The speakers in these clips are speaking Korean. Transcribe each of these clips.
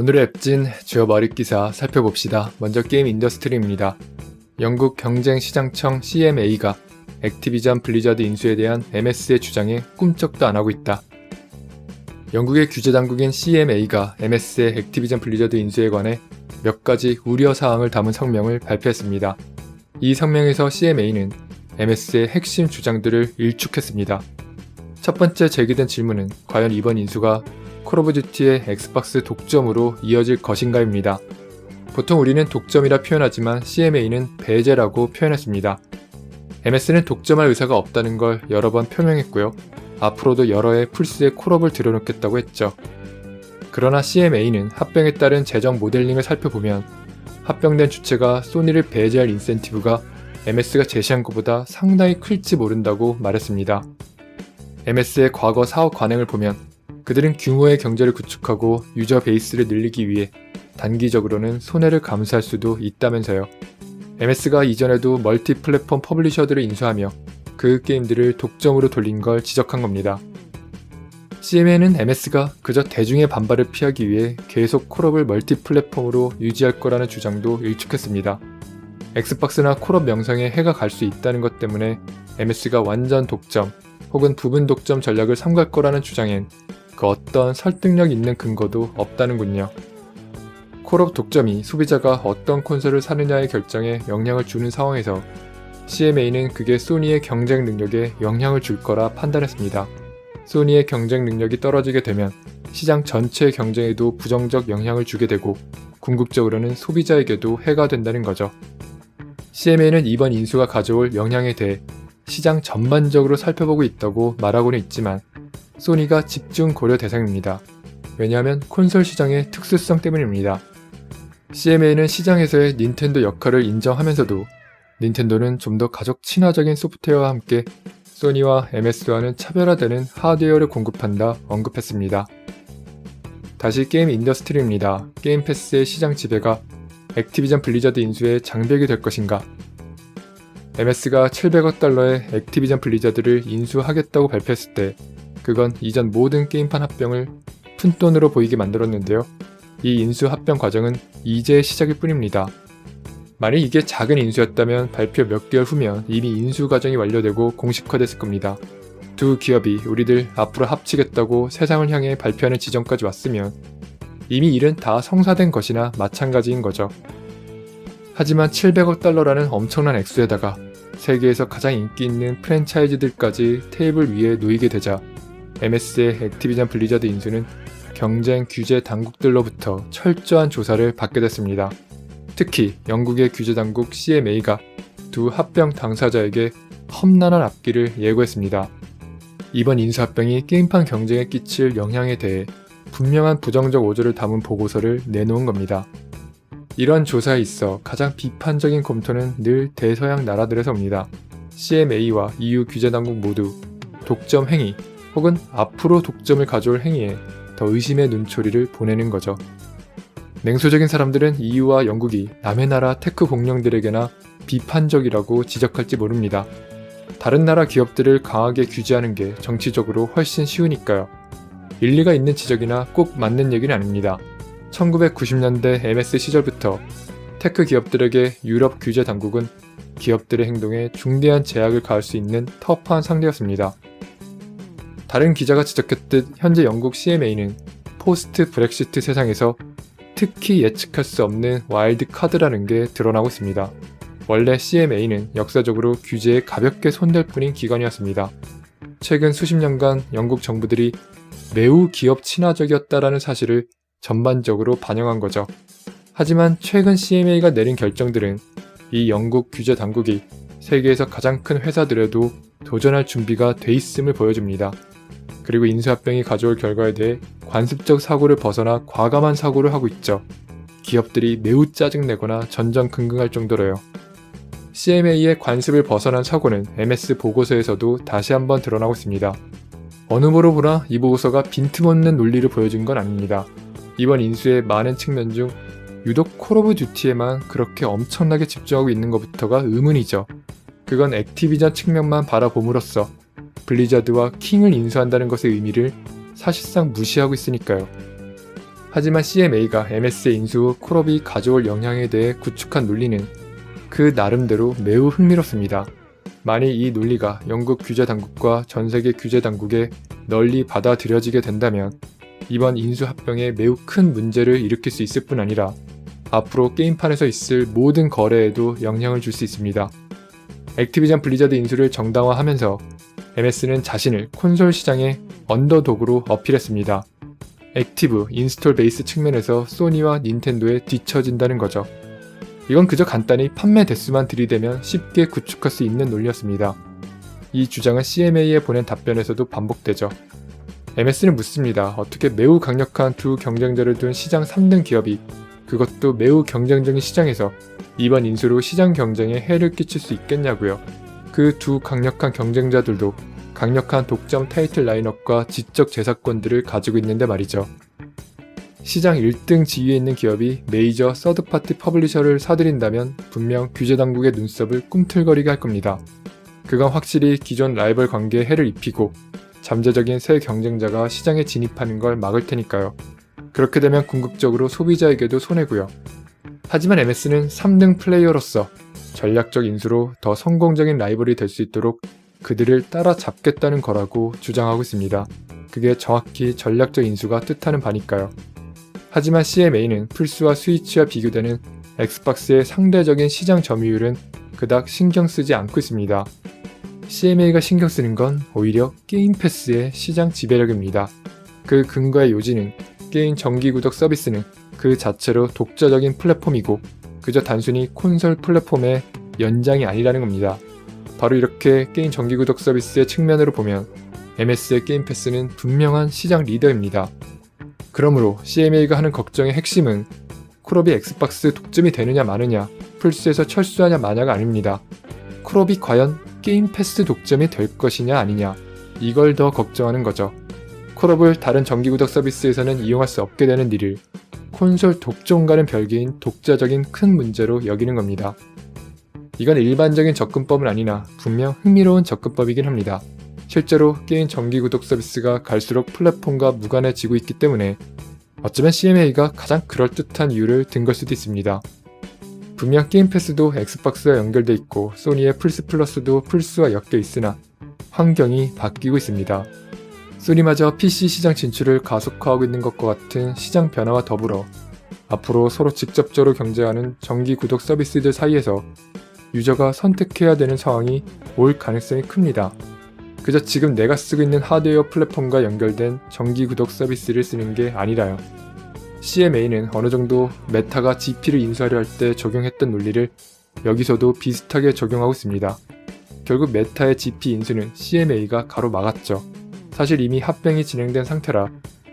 오늘의 앱진 주요 머릿 기사 살펴봅시다. 먼저 게임 인더스트리입니다. 영국 경쟁시장청 CMA가 액티비전 블리자드 인수에 대한 MS의 주장에 꿈쩍도 안 하고 있다. 영국의 규제 당국인 CMA가 MS의 액티비전 블리자드 인수에 관해 몇 가지 우려 사항을 담은 성명을 발표했습니다. 이 성명에서 CMA는 MS의 핵심 주장들을 일축했습니다. 첫 번째 제기된 질문은 과연 이번 인수가 콜 오브 듀티의 엑스박스 독점으로 이어질 것인가입니다. 보통 우리는 독점이라 표현하지만 CMA는 배제라고 표현했습니다. MS는 독점할 의사가 없다는 걸 여러 번 표명했고요. 앞으로도 여러 해 플스에 콜업을 들여놓겠다고 했죠. 그러나 CMA는 합병에 따른 재정 모델링을 살펴보면 합병된 주체가 소니를 배제할 인센티브가 MS가 제시한 것보다 상당히 클지 모른다고 말했습니다. MS의 과거 사업 관행을 보면 그들은 규모의 경제를 구축하고 유저 베이스를 늘리기 위해 단기적으로는 손해를 감수할 수도 있다면서요. MS가 이전에도 멀티 플랫폼 퍼블리셔들을 인수하며 그 게임들을 독점으로 돌린 걸 지적한 겁니다. CMA는 MS가 그저 대중의 반발을 피하기 위해 계속 콜업을 멀티 플랫폼으로 유지할 거라는 주장도 일축했습니다. 엑스박스나 콜업 명성에 해가 갈 수 있다는 것 때문에 MS가 완전 독점 혹은 부분 독점 전략을 삼갈 거라는 주장엔 그 어떤 설득력 있는 근거도 없다는군요. 콜업 독점이 소비자가 어떤 콘솔을 사느냐의 결정에 영향을 주는 상황에서 CMA는 그게 소니의 경쟁 능력에 영향을 줄 거라 판단했습니다. 소니의 경쟁 능력이 떨어지게 되면 시장 전체의 경쟁에도 부정적 영향을 주게 되고 궁극적으로는 소비자에게도 해가 된다는 거죠. CMA는 이번 인수가 가져올 영향에 대해 시장 전반적으로 살펴보고 있다고 말하고는 있지만 소니가 집중 고려 대상입니다. 왜냐하면 콘솔 시장의 특수성 때문입니다. CMA는 시장에서의 닌텐도 역할을 인정하면서도 닌텐도는 좀 더 가족 친화적인 소프트웨어와 함께 소니와 MS와는 차별화되는 하드웨어를 공급한다 언급했습니다. 다시 게임 인더스트리입니다. 게임 패스의 시장 지배가 액티비전 블리자드 인수의 장벽이 될 것인가? MS가 700억 달러의 액티비전 블리자드를 인수하겠다고 발표했을 때 그건 이전 모든 게임판 합병을 푼돈으로 보이게 만들었는데요. 이 인수 합병 과정은 이제 시작일 뿐입니다. 만약 이게 작은 인수였다면 발표 몇 개월 후면 이미 인수 과정이 완료되고 공식화됐을 겁니다. 두 기업이 우리들 앞으로 합치겠다고 세상을 향해 발표하는 지점까지 왔으면 이미 일은 다 성사된 것이나 마찬가지인 거죠. 하지만 700억 달러라는 엄청난 액수에다가 세계에서 가장 인기 있는 프랜차이즈들까지 테이블 위에 놓이게 되자 MS의 액티비전 블리자드 인수는 경쟁 규제 당국들로부터 철저한 조사를 받게 됐습니다. 특히 영국의 규제 당국 CMA가 두 합병 당사자에게 험난한 앞길을 예고했습니다. 이번 인수 합병이 게임판 경쟁에 끼칠 영향에 대해 분명한 부정적 오조를 담은 보고서를 내놓은 겁니다. 이런 조사에 있어 가장 비판적인 검토는 늘 대서양 나라들에서 옵니다. CMA와 EU 규제당국 모두 독점 행위 혹은 앞으로 독점을 가져올 행위에 더 의심의 눈초리를 보내는 거죠. 냉소적인 사람들은 EU와 영국이 남의 나라 테크 공룡들에게나 비판적이라고 지적할지 모릅니다. 다른 나라 기업들을 강하게 규제하는 게 정치적으로 훨씬 쉬우니까요. 일리가 있는 지적이나 꼭 맞는 얘기는 아닙니다. 1990년대 MS 시절부터 테크 기업들에게 유럽 규제 당국은 기업들의 행동에 중대한 제약을 가할 수 있는 터프한 상대였습니다. 다른 기자가 지적했듯 현재 영국 CMA는 포스트 브렉시트 세상에서 특히 예측할 수 없는 와일드 카드라는 게 드러나고 있습니다. 원래 CMA는 역사적으로 규제에 가볍게 손댈 뿐인 기관이었습니다. 최근 수십 년간 영국 정부들이 매우 기업 친화적이었다라는 사실을 전반적으로 반영한 거죠. 하지만 최근 CMA가 내린 결정들은 이 영국 규제 당국이 세계에서 가장 큰 회사들에도 도전할 준비가 돼 있음을 보여줍니다. 그리고 인수합병이 가져올 결과에 대해 관습적 사고를 벗어나 과감한 사고를 하고 있죠. 기업들이 매우 짜증내거나 전전긍긍할 정도로요. CMA의 관습을 벗어난 사고는 MS 보고서에서도 다시 한번 드러나고 있습니다. 어느 모로 보나 이 보고서가 빈틈없는 논리를 보여준 건 아닙니다. 이번 인수의 많은 측면 중 유독 콜 오브 듀티에만 그렇게 엄청나게 집중하고 있는 것부터가 의문이죠. 그건 액티비전 측면만 바라봄으로써 블리자드와 킹을 인수한다는 것의 의미를 사실상 무시하고 있으니까요. 하지만 CMA가 MS의 인수 후 콜업이 가져올 영향에 대해 구축한 논리는 그 나름대로 매우 흥미롭습니다. 만일 이 논리가 영국 규제 당국과 전 세계 규제 당국에 널리 받아들여지게 된다면 이번 인수 합병에 매우 큰 문제를 일으킬 수 있을 뿐 아니라 앞으로 게임판에서 있을 모든 거래에도 영향을 줄 수 있습니다. 액티비전 블리자드 인수를 정당화하면서 MS는 자신을 콘솔 시장의 언더독으로 어필했습니다. 액티브, 인스톨 베이스 측면에서 소니와 닌텐도에 뒤처진다는 거죠. 이건 그저 간단히 판매 대수만 들이대면 쉽게 구축할 수 있는 논리였습니다. 이 주장은 CMA에 보낸 답변에서도 반복되죠. MS는 묻습니다. 어떻게 매우 강력한 두 경쟁자를 둔 시장 3등 기업이 그것도 매우 경쟁적인 시장에서 이번 인수로 시장 경쟁에 해를 끼칠 수 있겠냐고요. 그 두 강력한 경쟁자들도 강력한 독점 타이틀 라인업과 지적 재사권들을 가지고 있는데 말이죠. 시장 1등 지위에 있는 기업이 메이저 서드파티 퍼블리셔를 사들인다면 분명 규제 당국의 눈썹을 꿈틀거리게 할 겁니다. 그건 확실히 기존 라이벌 관계에 해를 입히고 잠재적인 새 경쟁자가 시장에 진입하는 걸 막을 테니까요. 그렇게 되면 궁극적으로 소비자에게도 손해고요. 하지만 MS는 3등 플레이어로서 전략적 인수로 더 성공적인 라이벌이 될 수 있도록 그들을 따라잡겠다는 거라고 주장하고 있습니다. 그게 정확히 전략적 인수가 뜻하는 바니까요. 하지만 CMA는 플스와 스위치와 비교되는 엑스박스의 상대적인 시장 점유율은 그닥 신경 쓰지 않고 있습니다. CMA가 신경 쓰는 건 오히려 게임 패스의 시장 지배력입니다. 그 근거의 요지는 게임 정기 구독 서비스는 그 자체로 독자적인 플랫폼이고 그저 단순히 콘솔 플랫폼의 연장이 아니라는 겁니다. 바로 이렇게 게임 정기 구독 서비스의 측면으로 보면 MS의 게임 패스는 분명한 시장 리더입니다. 그러므로 CMA가 하는 걱정의 핵심은 쿨업이 엑스박스 독점이 되느냐 마느냐, 플스에서 철수하냐 마냐가 아닙니다. 쿨업이 과연 게임 패스 독점이 될 것이냐 아니냐, 이걸 더 걱정하는 거죠. 콜업을 다른 정기구독 서비스에서는 이용할 수 없게 되는 일을 콘솔 독점과는 별개인 독자적인 큰 문제로 여기는 겁니다. 이건 일반적인 접근법은 아니나 분명 흥미로운 접근법이긴 합니다. 실제로 게임 정기 구독 서비스가 갈수록 플랫폼과 무관해지고 있기 때문에 어쩌면 CMA가 가장 그럴듯한 이유를 든 걸 수도 있습니다. 분명 게임 패스도 엑스박스와 연결돼 있고 소니의 플스 플러스도 플스와 엮여 있으나 환경이 바뀌고 있습니다. 소니마저 PC 시장 진출을 가속화하고 있는 것과 같은 시장 변화와 더불어 앞으로 서로 직접적으로 경쟁하는 정기 구독 서비스들 사이에서 유저가 선택해야 되는 상황이 올 가능성이 큽니다. 그저 지금 내가 쓰고 있는 하드웨어 플랫폼과 연결된 정기 구독 서비스를 쓰는 게 아니라요. CMA는 어느 정도 메타가 GP를 인수하려 할 때 적용했던 논리를 여기서도 비슷하게 적용하고 있습니다. 결국 메타의 GP 인수는 CMA가 가로막았죠. 사실 이미 합병이 진행된 상태라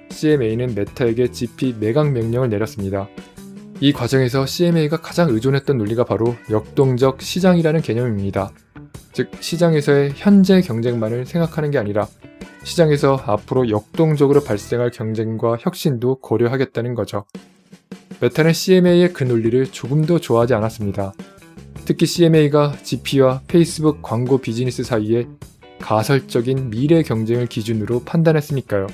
CMA는 메타에게 GP 매각 명령을 내렸습니다. 이 과정에서 CMA가 가장 의존했던 논리가 바로 역동적 시장이라는 개념입니다. 즉, 시장에서의 현재 경쟁만을 생각하는 게 아니라 시장에서 앞으로 역동적으로 발생할 경쟁과 혁신도 고려하겠다는 거죠. 메타는 CMA의 그 논리를 조금도 좋아하지 않았습니다. 특히 CMA가 GP와 페이스북 광고 비즈니스 사이에 가설적인 미래 경쟁을 기준으로 판단했으니까요.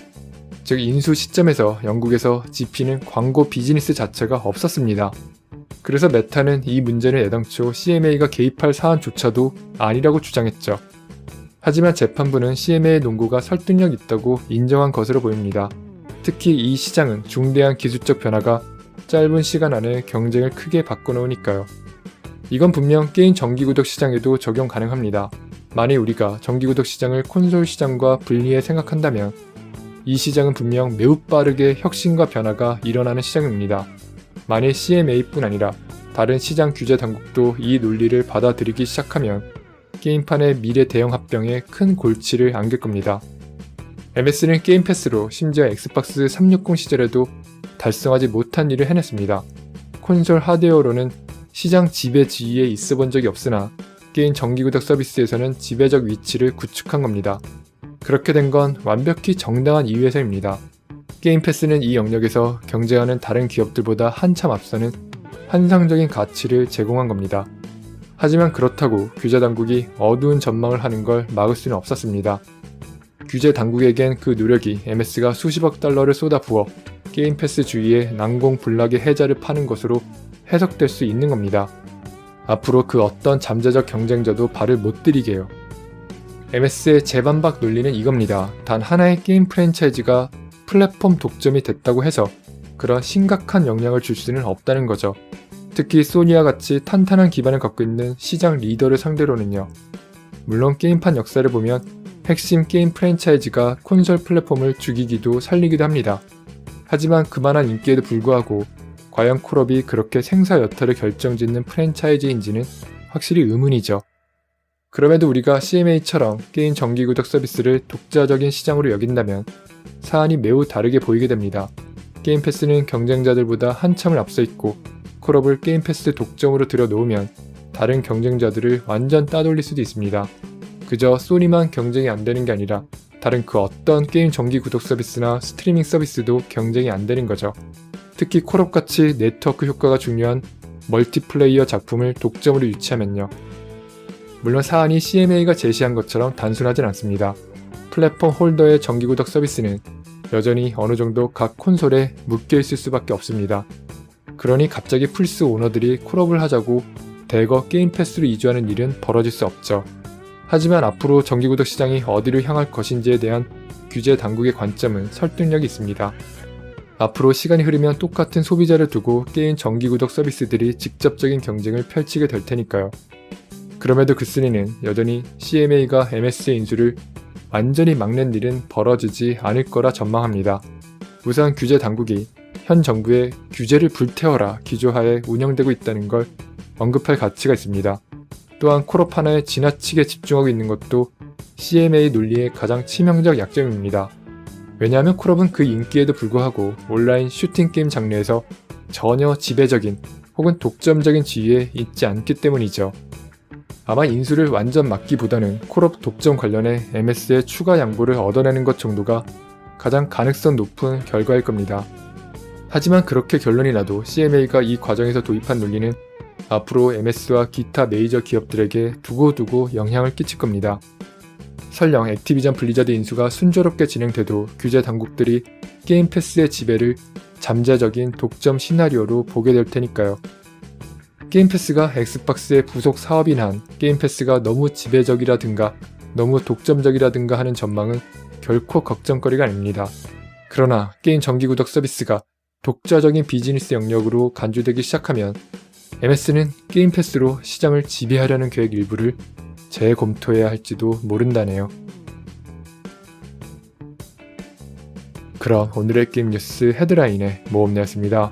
즉 인수 시점에서 영국에서 GP는 광고 비즈니스 자체가 없었습니다. 그래서 메타는 이 문제는 애당초 CMA가 개입할 사안조차도 아니라고 주장했죠. 하지만 재판부는 CMA의 논고가 설득력 있다고 인정한 것으로 보입니다. 특히 이 시장은 중대한 기술적 변화가 짧은 시간 안에 경쟁을 크게 바꿔놓으니까요. 이건 분명 게임 정기구독 시장에도 적용 가능합니다. 만일 우리가 정기구독 시장을 콘솔 시장과 분리해 생각한다면 이 시장은 분명 매우 빠르게 혁신과 변화가 일어나는 시장입니다. 만일 CMA뿐 아니라 다른 시장 규제 당국도 이 논리를 받아들이기 시작하면 게임판의 미래 대형 합병에 큰 골치를 안길 겁니다. MS는 게임 패스로 심지어 엑스박스 360 시절에도 달성하지 못한 일을 해냈습니다. 콘솔 하드웨어로는 시장 지배 지위에 있어 본 적이 없으나 게임 정기구독 서비스에서는 지배적 위치를 구축한 겁니다. 그렇게 된 건 완벽히 정당한 이유에서입니다. 게임 패스는 이 영역에서 경쟁하는 다른 기업들보다 한참 앞서는 환상적인 가치를 제공한 겁니다. 하지만 그렇다고 규제 당국이 어두운 전망을 하는 걸 막을 수는 없었습니다. 규제 당국에겐 그 노력이 MS가 수십억 달러를 쏟아부어 게임 패스 주위에 난공불락의 해자를 파는 것으로 해석될 수 있는 겁니다. 앞으로 그 어떤 잠재적 경쟁자도 발을 못 들이게 요. MS의 재반박 논리는 이겁니다. 단 하나의 게임 프랜차이즈가 플랫폼 독점이 됐다고 해서 그런 심각한 영향을 줄 수는 없다는 거죠. 특히 소니와 같이 탄탄한 기반을 갖고 있는 시장 리더를 상대로는요. 물론 게임판 역사를 보면 핵심 게임 프랜차이즈가 콘솔 플랫폼을 죽이기도 살리기도 합니다. 하지만 그만한 인기에도 불구하고 과연 콜업이 그렇게 생사 여타를 결정짓는 프랜차이즈인지는 확실히 의문이죠. 그럼에도 우리가 CMA처럼 게임 정기 구독 서비스를 독자적인 시장으로 여긴다면 사안이 매우 다르게 보이게 됩니다. 게임 패스는 경쟁자들보다 한참을 앞서 있고 콜업을 게임 패스 독점으로 들여놓으면 다른 경쟁자들을 완전 따돌릴 수도 있습니다. 그저 소니만 경쟁이 안 되는 게 아니라 다른 그 어떤 게임 정기 구독 서비스나 스트리밍 서비스도 경쟁이 안 되는 거죠. 특히 콜업같이 네트워크 효과가 중요한 멀티플레이어 작품을 독점으로 유치하면요. 물론 사안이 CMA가 제시한 것처럼 단순하진 않습니다. 플랫폼 홀더의 정기 구독 서비스는 여전히 어느 정도 각 콘솔에 묶여 있을 수밖에 없습니다. 그러니 갑자기 플스 오너들이 콜업을 하자고 대거 게임 패스로 이주하는 일은 벌어질 수 없죠. 하지만 앞으로 정기구독 시장이 어디로 향할 것인지에 대한 규제 당국의 관점은 설득력이 있습니다. 앞으로 시간이 흐르면 똑같은 소비자를 두고 게임 정기구독 서비스들이 직접적인 경쟁을 펼치게 될 테니까요. 그럼에도 그스니는 여전히 CMA가 MS의 인수를 완전히 막는 일은 벌어지지 않을 거라 전망합니다. 우선 규제 당국이 현 정부의 규제를 불태워라 기조하에 운영되고 있다는 걸 언급할 가치가 있습니다. 또한 하나에 지나치게 집중하고 있는 것도 CMA 논리의 가장 치명적 약점입니다. 왜냐하면 콜업은 그 인기에도 불구하고 온라인 슈팅 게임 장르에서 전혀 지배적인 혹은 독점적인 지위에 있지 않기 때문이죠. 아마 인수를 완전 막기보다는 콜업 독점 관련해 MS의 추가 양보를 얻어내는 것 정도가 가장 가능성 높은 결과일 겁니다. 하지만 그렇게 결론이 나도 CMA가 이 과정에서 도입한 논리는 앞으로 MS와 기타 메이저 기업들에게 두고두고 영향을 끼칠 겁니다. 설령 액티비전 블리자드 인수가 순조롭게 진행돼도 규제 당국들이 게임 패스의 지배를 잠재적인 독점 시나리오로 보게 될 테니까요. 게임 패스가 엑스박스의 부속 사업인 한 게임 패스가 너무 지배적이라든가 너무 독점적이라든가 하는 전망은 결코 걱정거리가 아닙니다. 그러나 게임 정기 구독 서비스가 독자적인 비즈니스 영역으로 간주되기 시작하면 MS는 게임 패스로 시장을 지배하려는 계획 일부를 재검토해야 할지도 모른다네요. 그럼 오늘의 게임 뉴스 헤드라인의 모험내였습니다.